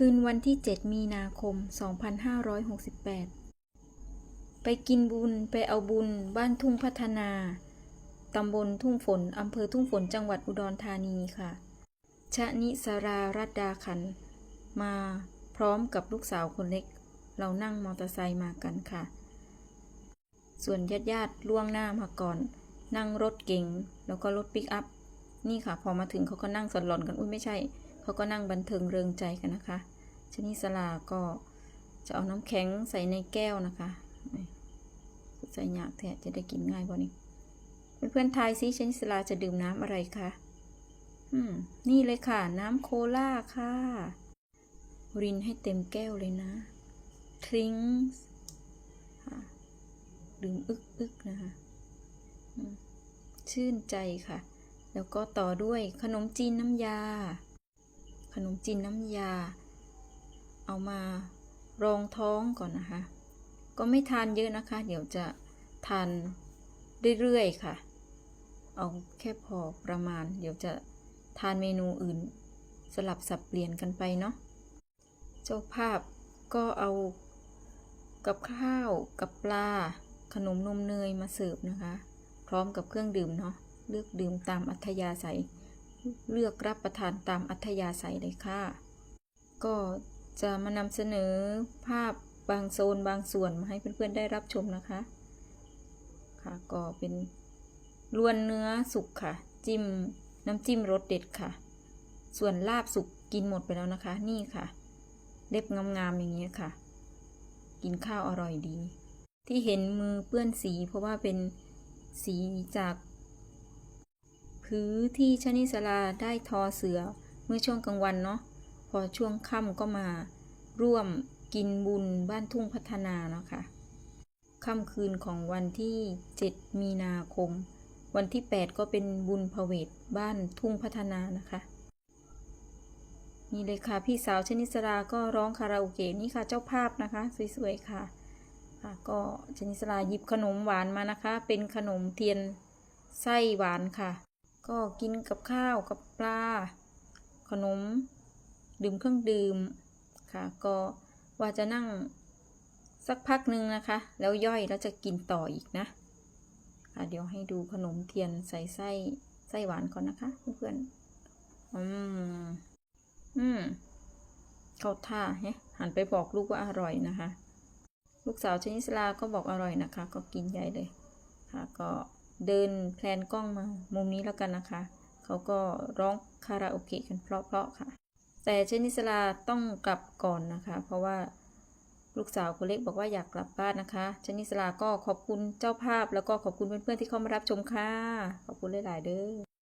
คืนวันที่ 7 มีนาคม 2568 ไปกินบุญไปเอาบุญ บ้านทุ่งพัฒนา ตำบลทุ่งฝน อำเภอทุ่งฝน จังหวัดอุดรธานีค่ะ ชะนิสรารัตดาขัน มาพร้อมกับลูกสาวคนเล็ก เรานั่งมอเตอร์ไซค์มากันค่ะ ส่วนญาติญาติล่วงหน้ามาก่อน นั่งรถเก๋งแล้วก็รถปิกอัพ นี่ค่ะ พอมาถึงเขาก็นั่งสลอนกัน อุ้ยไม่ใช่ เขาก็นั่งบันเทิงเริงใจกันนะคะชนิสลาก็จะเอาน้ำแข็งใส่ในแก้วนะคะใส่หยากแทะจะได้กินง่ายกว่านี้เพื่อนๆทายซิชนิสลาจะดื่มน้ำอะไรคะอืมนี่เลยค่ะ น้ำโคลาค่ะ รินให้เต็มแก้วเลยนะทริงส์ดื่มอึกอึกนะคะชื่นใจค่ะ แล้วก็ต่อด้วยขนมจีนน้ำยา ขนมจีนน้ำยา เอามารองท้องก่อนนะคะ ก็ไม่ทานเยอะนะคะ เดี๋ยวจะทานเรื่อยๆค่ะ เอาแค่พอประมาณ เดี๋ยวจะทานเมนูอื่น สลับสับเปลี่ยนกันไปเนาะ เจ้าภาพก็เอากับข้าวกับปลา ขนมนมเนยมาเสิร์ฟนะคะ พร้อมกับเครื่องดื่มเนาะ เลือกดื่มตามอัธยาศัย เลือกรับประทานตามอัธยาศัยเลยค่ะ ก็จะมานำเสนอภาพบางโซนบางส่วนมาให้เพื่อนๆได้รับชมนะคะ ค่ะก็เป็นลวนเนื้อสุกค่ะ จิ้มน้ำจิ้มรสเด็ดค่ะ ส่วนลาบสุกกินหมดไปแล้วนะคะ นี่ค่ะ เล็บงามๆอย่างเงี้ยค่ะ กินข้าวอร่อยดี ที่เห็นมือเปื้อนสีเพราะว่าเป็นสีจาก พื้ที่ชนิสลาได้ทอเสือเมื่อช่วงกลางวันเนาะพอช่วงค่ำก็มาร่วมกินบุญบ้านทุ่งพัฒนาเนาะค่ะค่ำคืนของวันที่ 7 มีนาคม วันที่ 8 ก็เป็นบุญพเวทบ้านทุ่งพัฒนานะคะนี่เลยค่ะพี่สาวชนิสราก็ร้องคาราโอเกะนี่ค่ะเจ้าภาพนะคะ สวยๆค่ะค่ะ ก็ชนิสราหยิบขนมหวานมานะคะ เป็นขนมเทียนไส้หวานค่ะ ก็กินกับข้าวกับปลา ขนม ดื่มเครื่องดื่มค่ะ ก็ว่าจะนั่งสักพักหนึ่งนะคะ แล้วย่อยแล้วจะกินต่ออีกนะค่ะเดี๋ยวให้ดูขนมเทียนใส่ไส้ไส้หวานก่อนนะคะเพื่อนๆอืมอืมเข้าท่าเฮ้หันไปบอกลูกว่าอร่อยนะคะ ลูกสาวชนิสลาก็บอกอร่อยนะคะ ก็กินใหญ่เลยค่ะก็ เดินแพลนกล้องมา มุมนี้แล้วกันนะคะ เขาก็ร้องคาราโอเกะกันเพราะๆค่ะ แต่เชนิสลาต้องกลับก่อนนะคะ เพราะว่าลูกสาวคนเล็กบอกว่าอยากกลับบ้านนะคะเชนิสลาก็ขอบคุณเจ้าภาพแล้วก็ขอบคุณเพื่อนๆที่เข้ามารับชมค่ะ ขอบคุณหลายๆเด้อ